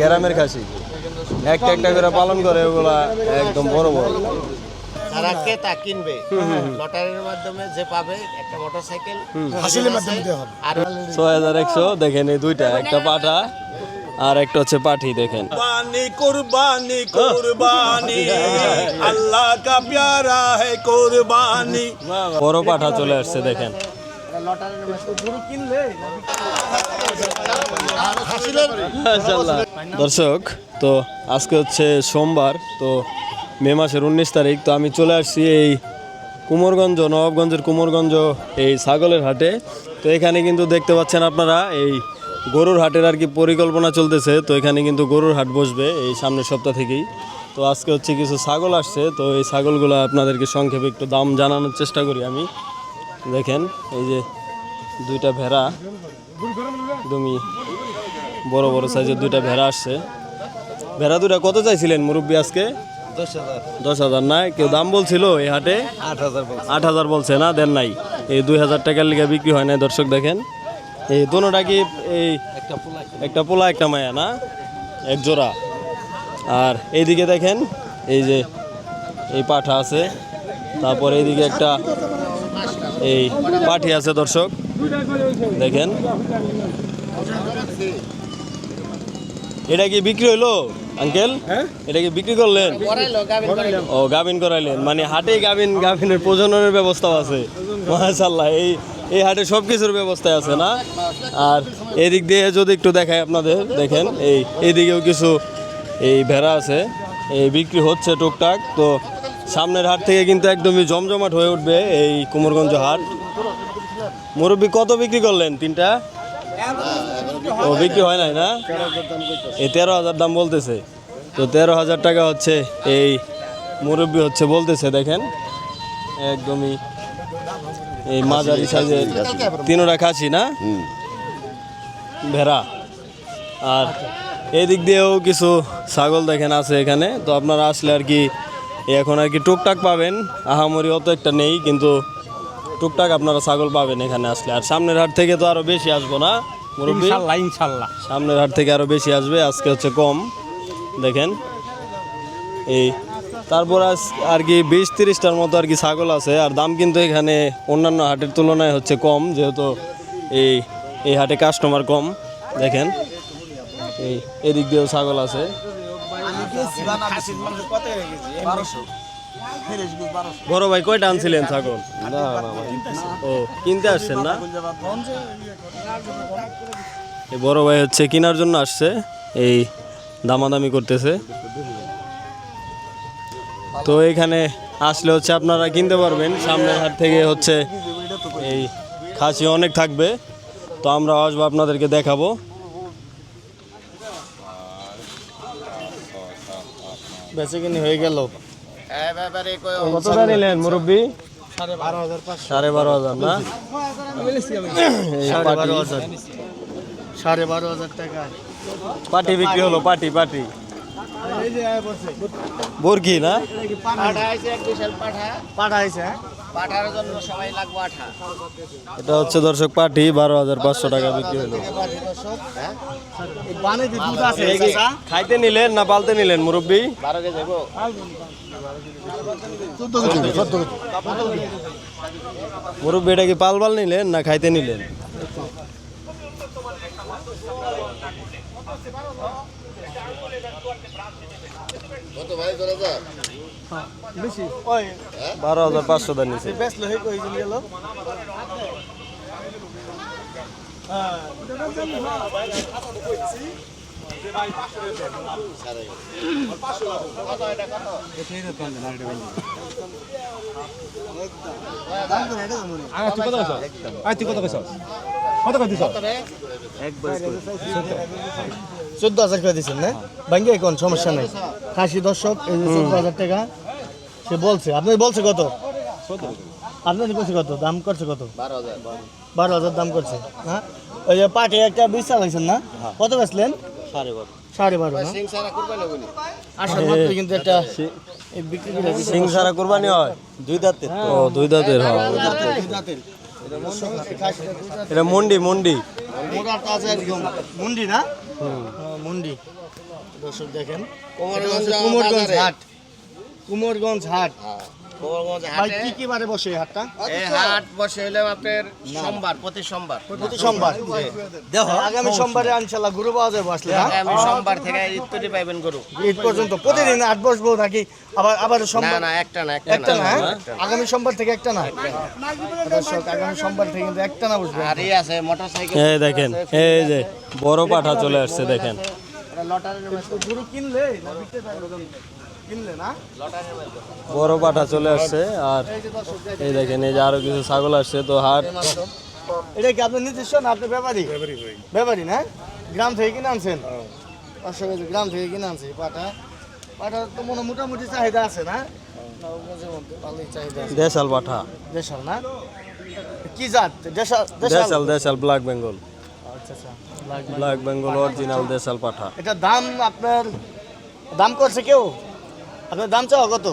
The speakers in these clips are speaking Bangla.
গ্রামের খাসি। একটা একটা করে পালন করে ওগুলা একদম বড় বড়। আর দেখেন এই দুইটা একটা আর একটা হচ্ছে পাঠি দেখেন। কুরবানি হ্যাঁ। আল্লাহ কা প্যারা হে বড় পাঠা চলে আসছে দেখেন। দর্শক তো আজকে হচ্ছে সোমবার তো মে মাসের উনিশ তারিখ তো আমি চলে আসছি এই কুমোরগঞ্জ নবাবগঞ্জের কুমোরগঞ্জ এই ছাগলের হাটে। তো এখানে কিন্তু দেখতে পাচ্ছেন আপনারা এই গরুর হাটের আর কি পরিকল্পনা চলতেছে। তো এখানে কিন্তু গরুর হাট বসবে এই সামনের সপ্তাহ থেকেই। তো আজকে হচ্ছে কিছু ছাগল আসছে তো এই ছাগলগুলো আপনাদেরকে সংক্ষেপে একটু দাম জানানোর চেষ্টা করি আমি। দেখেন এই যে দুইটা ভেড়া একদমই বড় বড় সাইজের দুইটা ভেড়া আসছে। ভেড়া দুটা কত চাইছিলেন মুরব্বী আজকে? দশ হাজার। না কেউ দাম বলছিল এই হাটে? আট হাজার আট হাজার বলছে না দেন নাই। এই দুই হাজার টাকার লিগে বিক্রি হয় না দর্শক দেখেন। এই দোনোটা কি এই একটা পোলা একটা মায়া না? এক জোড়া। আর এইদিকে দেখেন এই যে এই পাঠা আছে। তারপর এইদিকে একটা এই পাঠি আছে দর্শক। দেখেন। এটা কি বিক্রি হইল আঙ্কেল? এটা কি বিক্রি করলেন? ও গাভিন করাইলেন। মানে হাটে গাভিন গাভিনের প্রজননের ব্যবস্থা আছে। মাশাল্লাহ এই এই হাটে সব কিছুর ব্যবস্থা আছে না? আর এদিক দিয়ে যদি একটু দেখায় আপনাদের দেখেন এই এইদিকেও কিছু এই ভেড়া আছে। এই বিক্রি হচ্ছে টুকটাক তো সামনের হাট থেকে কিন্তু একদমই জমজমাট হয়ে উঠবে এই কুমোরগঞ্জ হাট। মুরব্বী কত বিক্রি করলেন তিনটা? ও বিক্রি হয় নাই না? এই তেরো হাজার দাম বলতেছে। তো তেরো হাজার টাকা হচ্ছে এই মুরব্বী হচ্ছে বলতেছে দেখেন। একদমই এই মাঝারি সাইজের তিনোটা খাসি না? ভেড়া। আর এদিক দিয়েও কিছু ছাগল দেখেন আছে এখানে। তো আপনারা আসলে আর কি এখন আর কি টুকটাক পাবেন। আহামরি অত একটা নেই কিন্তু টুকটাক আপনারা ছাগল পাবেন এখানে আসলে। আর সামনের হাট থেকে তো আরও বেশি আসব না মুরব্বী? ইনশাল্লাহ ইনশাল্লাহ। সামনের হাট থেকে আরও বেশি আসবে আজকে হচ্ছে কম। দেখেন এই তারপর আজ আর কি বিশ তিরিশটার মতো আর কি ছাগল আছে আর দাম কিন্তু এখানে অন্যান্য হাটের তুলনায় হচ্ছে কম যেহেতু এই এই হাটে কাস্টমার কম। দেখেন এই এদিক দিয়েও ছাগল আছে। বড় ভাই কয়টা আনছিলেন ছাগল? ও কিনতে আসছেন না? এই বড় ভাই হচ্ছে কেনার জন্য আসছে এই দামাদামি করতেছে। তো এখানে আসলে হচ্ছে আপনারা কিনতে পারবেন সামনের হাট থেকে হচ্ছে এই খাসি অনেক থাকবে। তো আমরা আসব আপনাদেরকে দেখাবো। বেঁচে কিনি হয়ে গেল। কত কই নিলেন মুরব্বী? সাড়ে বারো হাজার না? সাড়ে বারো হাজার। সাড়ে বারো হাজার টাকা। পাটি বিক্রি হলো পাটি পাটি। বর্গি না? পাঠা আছে এক বিশাল পাঠা। পাঠাইছে হ্যাঁ? পাঠার জন্য সবাই লাগবে আঠা। এটা হচ্ছে দর্শক পাটি বারো হাজার পাঁচশো টাকা বিক্রি হলো। খাইতে নিলেন না পালতে নিলেন মুরব্বী? বারো যাব মুরব্বী এটা কি পাল পাল নিলেন না খাইতে নিলেন? বেশি? ওই। বারো হাজার পাঁচশো টাকা নিছে বেচলো হে কইছিল গেল? তুই কত কত কত কইছ? চোদ্দ হাজার করে দিচ্ছেন না? ভাঙ্গে কোন সমস্যা নাই। খাসি দর্শক এই যে চোদ্দ হাজার টাকা সে বলছে। আপনি বলছে কত? আপনার কত? দাম করছে কত? বারো হাজার দাম করছে হ্যাঁ ওই যে পাটে একটা বিশ চালাইছেন না? কত বেচলেন? সাড়ে বারো সাড়ে বারো সিং সারা কুরবানি আসার মাত্র কিন্তু একটা। সিং সারা কোরবানি হয় দুই দাঁতের দুই দাঁতের হয়। এটা মন্ডি মন্ডি মোটাটা আছে একদম। মুন্ডি না? মন্ডি। দর্শক দেখেন কুমারগঞ্জ হচ্ছে কুমারগঞ্জ হাট। কুমারগঞ্জ হাট। ভাই হাটে কি কি বারে বসে এই হাটটা? এই হাট বসে হলো আপনার সোমবার প্রতি সোমবার। প্রতি সোমবার? আগামী সোমবারে। ইনশাল্লাহ গুরু পাওয়া যাবে আসলে হ্যাঁ? আমি সোমবার থেকে ইত্যাদি পাইবেন গরু। ঈদ পর্যন্ত প্রতিদিন আট বসবো নাকি? আবার আবার না সোমবার না একটা না একটা না হ্যাঁ? একটা না। আগামী সোমবার থেকে একটা না? দর্শক আগামী সোমবার থেকে কিন্তু একটা না বসবে। আর ই আছে মোটরসাইকেল এই দেখেন এই যে বড় পাঠা চলে আসছে দেখেন। লটারির গরু কিনলে বড় পাঠা চলে আসছে আর এই দেখেন এই যে আরও কিছু ছাগল আসছে তো হাট। এটা কি আপনার নিজস্ব না আপনি ব্যাপারী? ব্যাপারী না? গ্রাম থেকে কিনে আনছেন? দর্শক গ্রাম থেকে কিনে আনছে পাটা পাটা তো মনে মোটামুটি চাহিদা আছে না? দেশাল পাঠা। দেশাল না? কি জাত? দেশাল দেশাল। দেশাল দেশাল ব্ল্যাক বেঙ্গল। আচ্ছা আচ্ছা। ব্ল্যাক বেঙ্গল অরিজিনাল দেশাল পাঠা। এটা দাম আপনার দাম করছে কেউ? আপনার দাম চাও কত?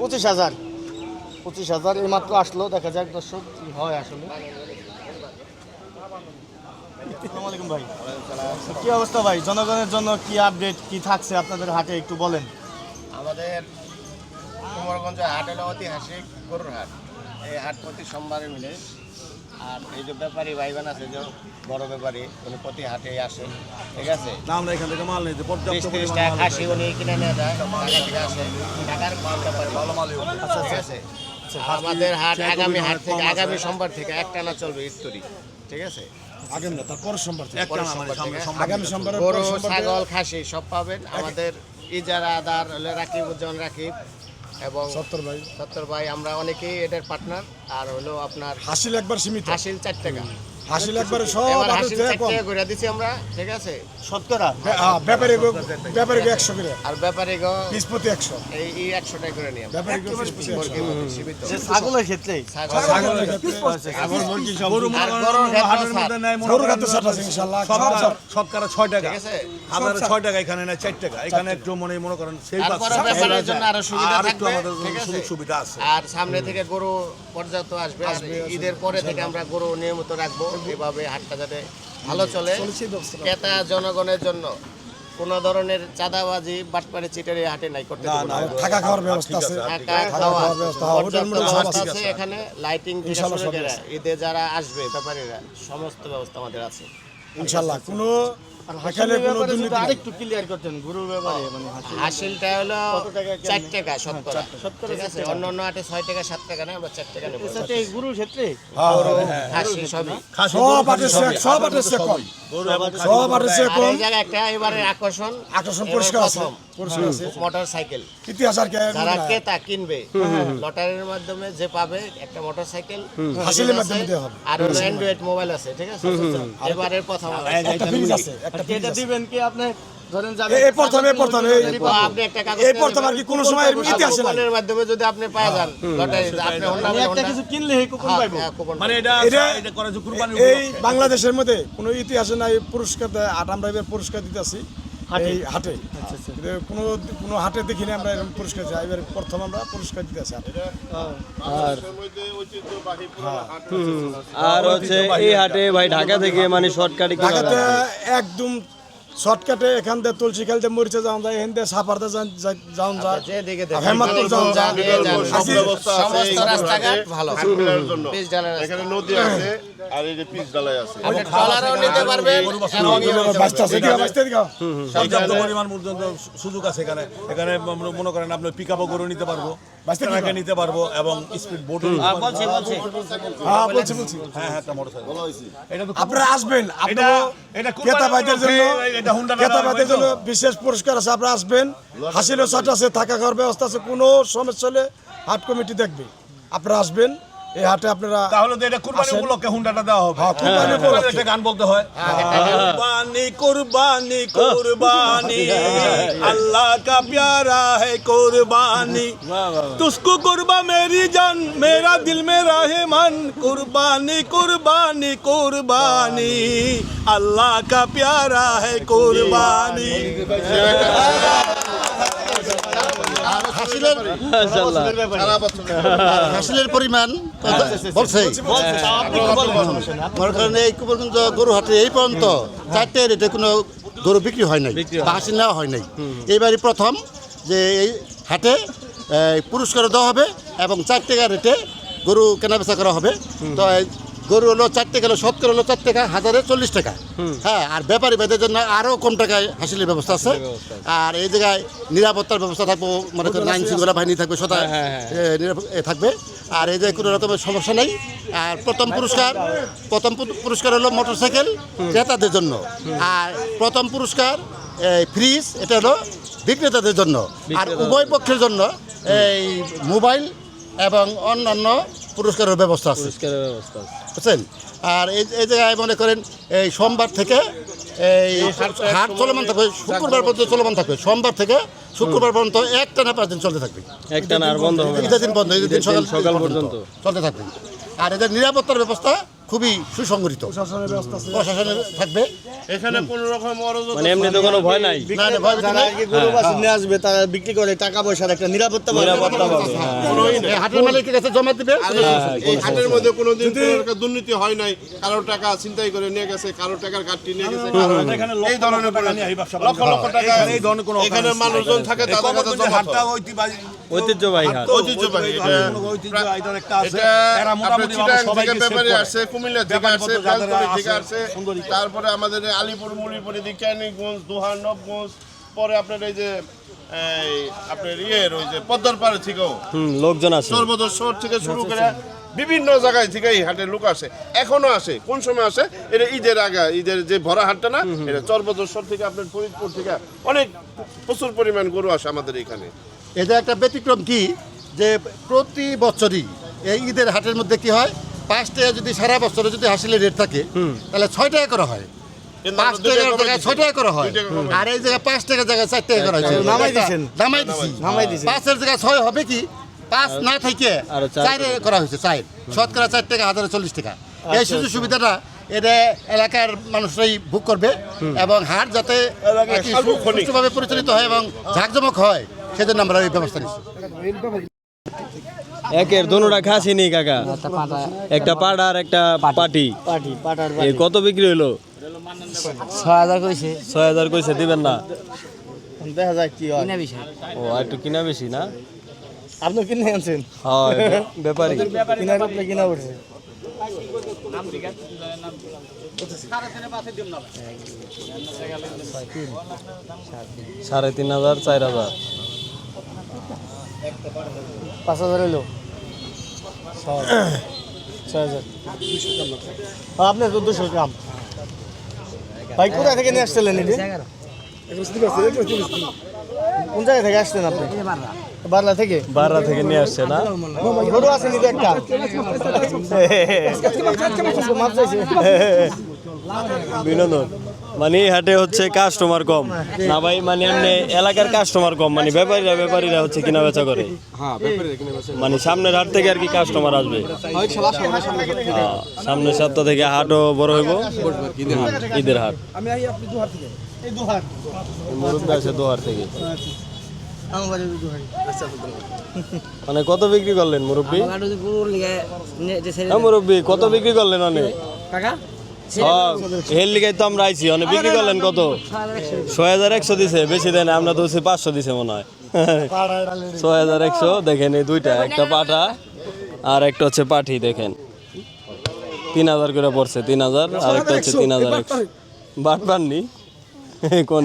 পঁচিশ হাজার। পঁচিশ হাজার এই মাত্র আসলো, দেখা যাক দর্শক কি হয় আসলে। ভাই। কি অবস্থা ভাই? জনগণের জন্য কি আপডেট, কি থাকছে আপনাদের হাটে একটু বলেন। আমাদের কুমারগঞ্জ হাট হলো ঐতিহাসিক গরুর হাট। এই হাট প্রতি সোমবারে মিলে আর এই যে ব্যাপারী ভাইবান আছে যে বড় ব্যাপারী উনি প্রতি হাটে আসে ঠিক আছে? না আমরা এখান থেকে মাল নিতে পর্যাপ্ত পরিমাণ টাকা মাল খাসি উনি কিনে নিয়ে যায় ঢাকা থেকে আসে ঢাকার মাল ব্যাপারী। ভালো মাল ঠিক আছে আমাদের হাট আগামী হাট থেকে আগামী সোমবার থেকে একটানা চলবে ইত্তরি ঠিক আছে? আগামী না তারপর সোমবার মানে। আগামী সোমবার গরু ছাগল খাসি সব পাবেন। আমাদের ইজারা আদার হলে রাকিব উজ্জ্বল রাকিব। এবং সত্তর ভাই। সত্তর ভাই আমরা অনেকেই এটার পার্টনার আর হলো আপনার হাসিল একবার সীমিত। হাসিল চার টাকা। হাসিল একবার সব হাসিল থেকে চার টাকা করে দিচ্ছি আমরা ঠিক আছে? ব্যাপারে ব্যাপারে একশো করে। আর ব্যাপারে পিস প্রতি একশো। এই করে নিয়ে ব্যাপারে ছাগলের ক্ষেত্রে? ছয় টাকা। ছয় টাকা এখানে চার টাকা। এখানে একটু মনে মনে করেন সেই তারপরে ব্যাপারের জন্য আরও সুবিধা আর একটু আমাদের সুযোগ সুবিধা আছে। আর সামনে থেকে গরু পর্যাপ্ত আসবে। ঈদের পরে থেকে আমরা গরু নিয়মিত রাখব। এভাবে হাটটা যাতে ভালো চলে। ক্রেতা জনগণের জন্য কোন ধরনের চাঁদাবাজি বাটপারে চিটারি হাটে নাই করতে না না। না। থাকা খাওয়ার ব্যবস্থা আছে। থাকা খাওয়া খাওয়ার ব্যবস্থা ব্যবস্থা আছে। এখানে। লাইটিং ইনশাআল্লাহ ঈদে যারা আসবে ব্যাপারীরা সমস্ত ব্যবস্থা আমাদের আছে। ইনশাল্লাহ কোনো হাসিলের কোনো দুর্নীতি আরেকটু ক্লিয়ার করতেন গরুর ব্যাপারে মানে হাসিলটা হলো কত টাকা কেমনে? চার টাকা শতকরা শতকরা ঠিক আছে? অন্য অন্য হাটে ছয় টাকা সাত টাকা নেই আমরা চার টাকা নেব। সাথে গরুর ক্ষেত্রে? সবই। সব আটের সব আটের কম। সব আটের কম। এই জায়গায় একটা এবারে আকর্ষণ আকর্ষণ পুরস্কার আছে। পুরস্কার আছে। মোটর সাইকেল ইতিহাস আর কি যারা ক্রেতা কিনবে লটারির মাধ্যমে যে পাবে একটা মোটর সাইকেল হাসিলের মাধ্যমে দেওয়া হবে। আর অ্যান্ড্রয়েড মোবাইল আছে ঠিক আছে? এবারের প্রথম একটা ফ্রিজ আছে। একটা এটা দিবেন কি আপনি ধরেন যাবেন এই- এই প্রথম, এই প্রথম, আপনি একটা কাগজ এই প্রথম আর কি কোনো সময় এর ইতিহাসে নাই। মাধ্যমে যদি আপনি পায় যান লটারি আপনি হোন্ডা একটা কিছু কিনলে এই কুপন হ্যাঁ, পাইবো? হ্যাঁ, মানে এটা এটা করে যে এই বাংলাদেশের মধ্যে কোনো ইতিহাসে নাই পুরস্কার দেয় আট আমরা এবার পুরস্কার দিতেছি। এই হাটে। কিন্তু কোনো কোনো হাটে দেখিনি আমরা এরকম পুরস্কার চাই। এবার প্রথম আমরা পুরস্কার দিতে হাটে। আর আর হচ্ছে এই হাটে ভাই ঢাকা থেকে মানে শর্টকাটে কি ঢাকাতে একদম শর্টকাটে এখান থেকে তুলসী খেলতে মরিচে যাওয়া যায় এখান থেকে সাপারতে যাওয়া যায়। যেদিকে যাওয়া যায়। দিয়ে যান। আসি- সমস্ত রাস্তাঘাট ভালো। পিচ ঢালাই এখানে নদী আছে আর এই যে পিচ ডালাই আছে। আপনি ট্রলারও নিতে পারবেন। পর্যাপ্ত পরিমাণ পর্যন্ত সুযোগ আছে এখানে। এখানে মনে- করেন আপনি পিক আপও গরু নিতে পারব। ট্রাকে নিতে পারব এবং স্পিড বোটও বলছি বলছি। হ্যাঁ বলছি বলছি। হ্যাঁ হ্যাঁ একটা মোটরসাইকেল এটা তো আপনারা আসবেন আপনারা এটা ক্রেতা জন্য এটা হুন্ডা ক্রেতা জন্য বিশেষ পুরস্কার আছে আপনারা আসবেন। হাসিলের সাট আছে থাকা ঘর ব্যবস্থা আছে কোনো সমস্যা হলে হাট কমিটি দেখবে। আপনারা আসবেন এই হাটে আপনারা তাহলে তো এটা কুরবানি আসেন। উপলক্ষে হুন্ডাটা দেওয়া হবে হ্যাঁ, কুরবানি কুরবানির উপলক্ষে। একটা গান বলতে হয় কুরবানি কুরবানি কুরবানি अल्लाह का प्यारा है कुर्बानी तुझको कुर्बा मेरी जान मेरा दिल मेरा है मन कुर्बानी कुर्बानी कुर्बानी अल्लाह का प्यारा है कुर्बानी মাশাআল্লাহ। হাসিলের পরিমাণ বলছে মনে করেন এই কুমারগঞ্জ গরু হাটে এই পর্যন্ত চারটে রেটে কোনো গরু বিক্রি হয় নাই হয় বা হাসিল নেওয়া হয় নাই। এইবারই প্রথম যে এই হাটে পুরস্কার দেওয়া হবে এবং চার টাকা রেটে গরু কেনাবেচা করা হবে। তো এই গরু হলো চার টাকা হলো শতকরা হলো চার টাকা হাজারে চল্লিশ টাকা। হ্যাঁ আর ব্যাপারী ভাইদের জন্য আরও কম টাকায় হাসিলের ব্যবস্থা আছে। আর এই জায়গায় নিরাপত্তার ব্যবস্থা থাকবে মনে আইন শৃঙ্খলা বাহিনী থাকবে সদা হ্যাঁ, হ্যাঁ, এ থাকবে। আর এই জায়গায় কোনো রকমের সমস্যা নেই। আর প্রথম পুরস্কার প্রথম পুরস্কার হলো মোটরসাইকেল ক্রেতাদের জন্য। আর প্রথম পুরস্কার এই ফ্রিজ এটা হলো বিক্রেতাদের জন্য। আর উভয় পক্ষের জন্য এই মোবাইল এবং অন্যান্য পুরস্কারের ব্যবস্থা আছে। পুরস্কারের ব্যবস্থা আছে। বুঝছেন? আর এই এই জায়গায় মনে করেন এই সোমবার থেকে এই হাট চলমান থাকবে শুক্রবার পর্যন্ত চলমান থাকবে। সোমবার থেকে শুক্রবার পর্যন্ত একটা না পাঁচ দিন চলতে থাকবে। একটা না আর বন্ধ হবে ঈদের দিন বন্ধ ঈদের দিন সকাল সকাল পর্যন্ত পর্যন্ত। চলতে থাকবে। আর এদের নিরাপত্তার ব্যবস্থা খুবই সুসংগঠিত। প্রশাসনের থাকবে। এখানে কোনো রকম মানে এমনি তো কোনো ভয় নাই। না না ভয় যারা কি গরু বাছুর নিয়ে আসবে তারা বিক্রি করে টাকা পয়সার একটা নিরাপত্তা পাবে। নিরাপত্তা পাবে। হ্যাঁ। হাটের মালিকের কাছে জমা দিবে? এই হাটের মধ্যে কোনো রকম দুর্নীতি হয় নাই কারোর টাকা ছিনতাই করে নিয়ে গেছে কারোর টাকার কাটটি নিয়ে গেছে এই ধরনের লক্ষ লক্ষ টাকা এই ধরনের কোনো এখানে মানুষজন থাকে তাদের কাছে হাটটা হয়। ঐতিহ্যবাহী ঐতিহ্যবাহী হাট। ঐতিহ্যবাহী এটা একটা আছে এরা মোটামুটি সবাইকে save ব্যাপারী কুমিল্লা থেকে ব্যাপারী আসছে পত্র যাদের বেলতলি থেকে আছে, তারপরে আমাদের আলিপুর মুড়িপুর এদিকে ক্যানিগঞ্জ দোহার নবগঞ্জ পরে আপনার এই যে এই আপনার ইয়ের ওই যে পদ্মার পাড়ে থেকেও হুম লোকজন আছে। সর্বদস্বর থেকে শুরু করে বিভিন্ন জায়গায় থেকে এই হাটের লোক আসে। এখনও আসে। কোন সময় আসে? এটা ঈদের আগে ঈদের যে ভরা হাটটা না এটা চর্বদস্বর থেকে আপনার ফরিদপুর থেকে অনেক প্রচুর পরিমাণ গরু আসে আমাদের এখানে। এটা একটা ব্যতিক্রম কি? যে প্রতি বছরই এই ঈদের হাটের মধ্যে কি হয়? পাঁচ টাকা যদি সারা বছরে যদি হাসিলের রেট থাকে তাহলে ছয় টাকা করা হয়। পাঁচ টাকার জায়গায় ছয় টাকা করা হয়। আর এই জায়গায় পাঁচ টাকার জায়গায় চার টাকা করা হয়েছে। নামাই দিছেন। নামাই দিছি। নামাই দিছেন। পাঁচের জায়গায় ছয় হবে কি? পাঁচ না থেকে চার করা হয়েছে চার। শতকরা চার টাকা হাজারে চল্লিশ টাকা। এই সুযোগ সুবিধাটা এটা এলাকার মানুষরাই ভোগ করবে এবং হাট যাতে সুষ্ঠুভাবে পরিচালিত হয় এবং ঝাঁকজমক হয়। সেজন্য আমরা এই ব্যবস্থা নিচ্ছি। একের দোনোটা খাসি নি কাকা। একটা পাড়া আর একটা পাটি পাটি কত বিক্রি হইল? ছয় হাজার কইছে। ছয় হাজার কইছে দিবেন না? দেখা যায় কি হয়? ও আর একটু কিনা বেশি না? আপনি কিনে আনছেন? হয় ব্যাপারী। কিনার আপনি কিনা উঠছে সাড়ে তিন হাজার চার হাজার। পাঁচ হাজার হইল? ছয় হাজার। আপনার তো দুশো গ্রাম। ভাই কোথা থেকে নিয়ে আসছিলেন এটি? কোন জায়গা থেকে আসছেন আপনি? বারলা থেকে? বাররা থেকে নিয়ে আসছে না? গরু আছে নিতে একটা? বিনোদন। মানে এই হাটে হচ্ছে কাস্টমার কম। না ভাই মানে এমনি এলাকার কাস্টমার কম মানে ব্যাপারীরা ব্যাপারীরা হচ্ছে কিনা বেচা করে। মানে সামনের হাট থেকে আর কি কাস্টমার আসবে। হ্যাঁ, সামনের সপ্তাহ থেকে হাটও বড় হইব। ঈদের হাট। এই দুহার। মুরব্বী আছে দোহার থেকে। আমার বাড়ি দুহার মানে কত বিক্রি করলেন মুরব্বী? হ্যাঁ মুরব্বী কত বিক্রি করলেন অনেক? তো আমরা অনেক বিক্রি করলেন কত? হাজার একশো দিছে, বেশি দেয় না, আমরা তো পাঁচশো দিছে মনে হয়। হাজার একশো, দেখেন এই দুইটা, একটা পাঠা আর একটা হচ্ছে পাঠি, দেখেন। তিন হাজার করে পড়ছে, তিন হাজার, আর একটা হচ্ছে তিন হাজার একশো। কোন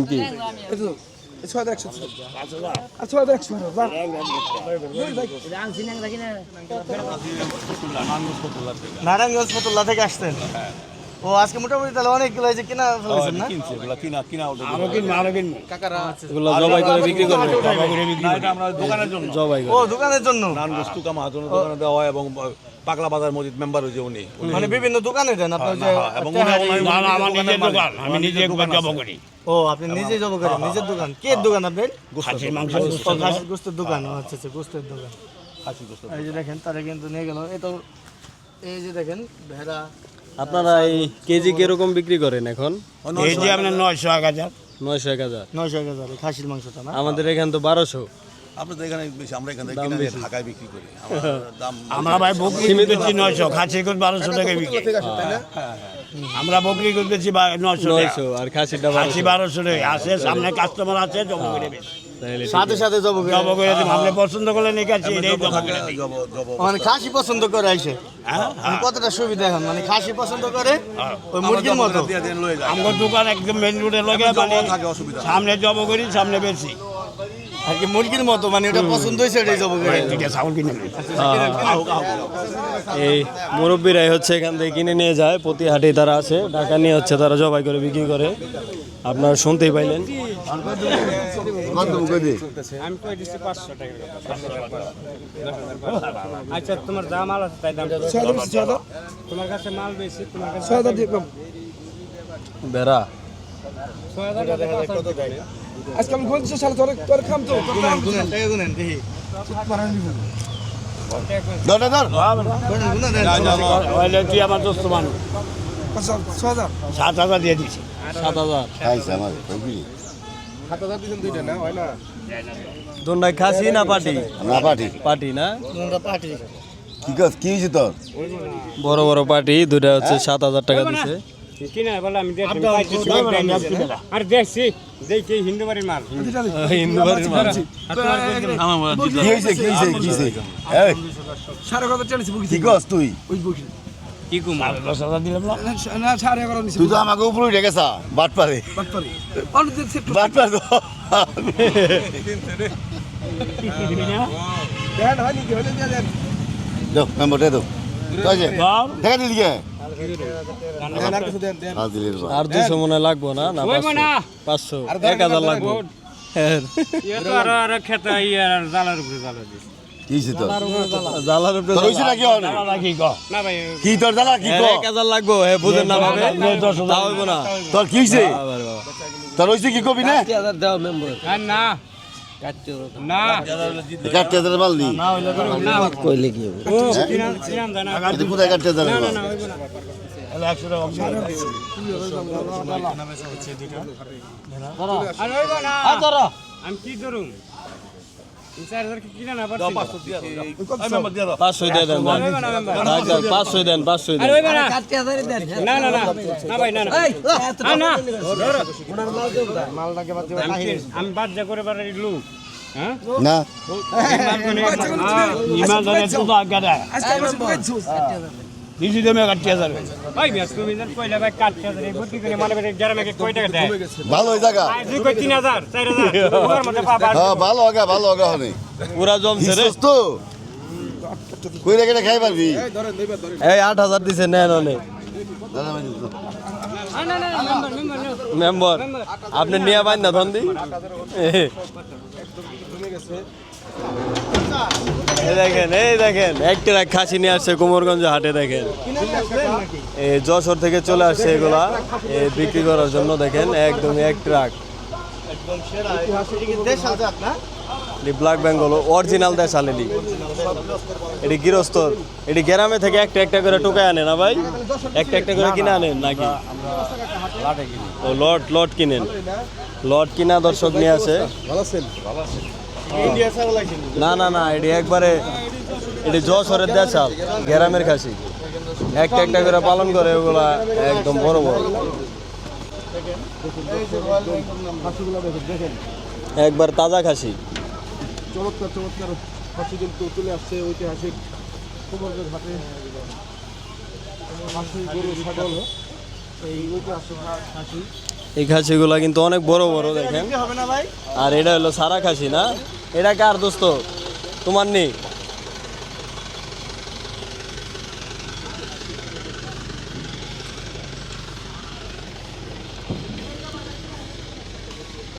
নারায়ণগঞ্জ থেকে আসতেন ও আজকে মোটামুটি তাহলে অনেকগুলো এই যে কিনা ফেলেছেন না? কিনছে এগুলা কিনা কিনা ওটা এগুলো জবাই করে বিক্রি করবে। না, এটা আমরা দোকানের জন্য। জবাই ও দোকানের জন্য? নান বস্তু কামা দোকানে দেওয়া হয় এবং পাগলা বাজার মসজিদ মেম্বার হয়েছে উনি। মানে বিভিন্ন দোকানে দেন আপনার যে হ্যাঁ, এবং উনি আমার নিজের দোকান আমি নিজে দোকান জব করি। ও আপনি নিজে জব করেন নিজের দোকান। কে দোকান আপনার? খাসির মাংস গোস্তের দোকান। আচ্ছা আচ্ছা গোস্তের দোকান। এই যে দেখেন তারা কিন্তু নিয়ে গেল। এই তো এই যে দেখেন ভেড়া আপনারা এই কেজি কীরকম বিক্রি করেন এখন? এই যে আপনার নয়শো এক হাজার। নয়শো এক হাজার। নয়শো এক হাজার খাসির মাংসটা না? আমাদের এখান তো বারোশো। আপনাদের এখানে বেশি আমরা এখান থেকে কিনে ঢাকায় বিক্রি করি। দাম আমরা ভাই বুক সীমিত। নয়শো খাসি করে বারোশো টাকা বিক্রি। হ্যাঁ, হ্যাঁ। আমরা বকরি করতেছি নশো নয়শো আর খাসিটা আশি বারোশো টাকা। আছে সামনে কাস্টমার আছে জব করে দেবেন সাথে সাথে জব করে জব করে আপনি পছন্দ করলে নিয়ে এটাই জব করে। মানে খাসি পছন্দ করে আইসে। হ্যাঁ মানে কতটা সুবিধা এখন? মানে খাসি পছন্দ করে ওই মুরগির মতো। আমার দোকান একদম মেন রোডে লগে মানে সামনে জব করি সামনে বেশি। আর কি মুরগির মতো মানে ওটা পছন্দ হয়েছে ওটাই জব করে। চাউল কিনে নিন। এই মুরব্বীরাই হচ্ছে এখান থেকে কিনে নিয়ে যায় প্রতি হাটে তারা আছে টাকা নিয়ে হচ্ছে তারা জবাই করে বিক্রি করে। আপনারা শুনতেই পাইলেন আচ্ছা তোমার যা মাল আছে তাই দাম তোমার কাছে মাল বেশি তোমার কাছে বেড়া আজকে আমি বলছি তোর তোর খাম তো দেন তাহলে তুই আমার দোস্ত মানুষ হাজার সাত হাজার দিয়ে দিছি সাত হাজার। খাইছে আমার বুঝলি দুটাই খাসি না পাটি না পাঠি পাটি না? গুনেনটা পাটি কি কর কি হয়েছে তোর? বড় বড় পাটি দুটা হচ্ছে সাত হাজার টাকা দিছে। হিন্দু বাড়ির মাল। হিন্দু বাড়ির সাড়ে চালিয়েছি কি কস তুই? ওই বুঝি কি দশ হাজার দিলাম না। না সাড়ে এগারো তুই তো আমাকে উপরে উঠে গেছা বাট পারে বাট পারি অন্য দিন সেট বাট পার তো দেন নাকি? হলে দিয়ে দেন। দাও মেম্বারটা দাও তো আছে ধর দেখা দিলি কে? আর কিছু দেন দেন। হাত দিলি রে আর দুশো মনে লাগবো না? না পাঁচশো। পাঁচশো। এক হাজার লাগবো। ইয়ে তো আর আর খেতে ইয়ে আর জালার উপরে জ্বালা দিস। কি জালার উপরে নাকি কি ক না ভাই কি তোর কি হ্যাঁ, কর লাগবো হে বুঝেন না ভাবে। তা হইবো না। তোর কি বাবা। তোর হয়েছে কি কবি না? আর না না। কাটতে নি। কি হবে? ও কিনা কিনা জানা। এটা কোথায় কাটতে হাজার মাল একশো টাকা কম দিলাম। আর হইব না। আমি কি ধরুম চার হাজার কি কিনা না পারছি পাঁচশো দিয়ে দেন পাঁচশো দেন পাঁচশো আর দেন। না না না না না ভাই না না। আমি বাদ যা করে পারি লোক হ্যাঁ? না। ইমানদারি একটু তো আজ্ঞা দেয়। কাটতে হাজার ভাই মিয়া তুমি কইলা ভাই কাটতে হাজার এই ভর্তি করে মানে বেরে গ্রামে কয় টাকা দেয়? ভালো জায়গা আজ কই তিন হাজার চার হাজার ওর মধ্যে পাবা হ্যাঁ ভালো আগা ভালো আগা হনে পুরা জমছে রে। তো। কই রেখে খাই পারবি। এই আট হাজার দিছে নেন অনেক দাদা ভাই মেম্বার আপনি নিয়ে না ধন্দি দেখেন, এই দেখেন একটা খাসি নিয়ে আসছে কুমোরগঞ্জ হাটে, দেখেন। যশোর থেকে চলে আসছে এগুলা বিক্রি করার জন্য, দেখেন একদম এক ট্রাক। ব্ল্যাক বেঙ্গল, অরিজিনাল দেশাল এটি। এটি গৃহস্থর। এটি গ্রামে থেকে একটা একটা করে টোকায় আনে না ভাই? একটা একটা করে কিনে আনেন নাকি? ও লট লট কিনেন। লট কিনা দর্শক নিয়ে ছাগল আইছে না না না এটি একবারে এটি যশোরের দেশাল গ্রামের খাসি। একটা একটা করে পালন করে ওগুলা একদম বড় বড়। একবার তাজা খাসি। চমৎকার চমৎকার খাসি কিন্তু চলে আসছে ঐতিহাসিক ঘাটে খাসি গরু ছাগল এই ঐতিহাসিক খাসি। এই খাসিগুলা কিন্তু অনেক বড় বড় দেখেন। হবে না ভাই। আর এটা হলো সারা খাসি না? এটা কার দোস্ত? তোমার নেই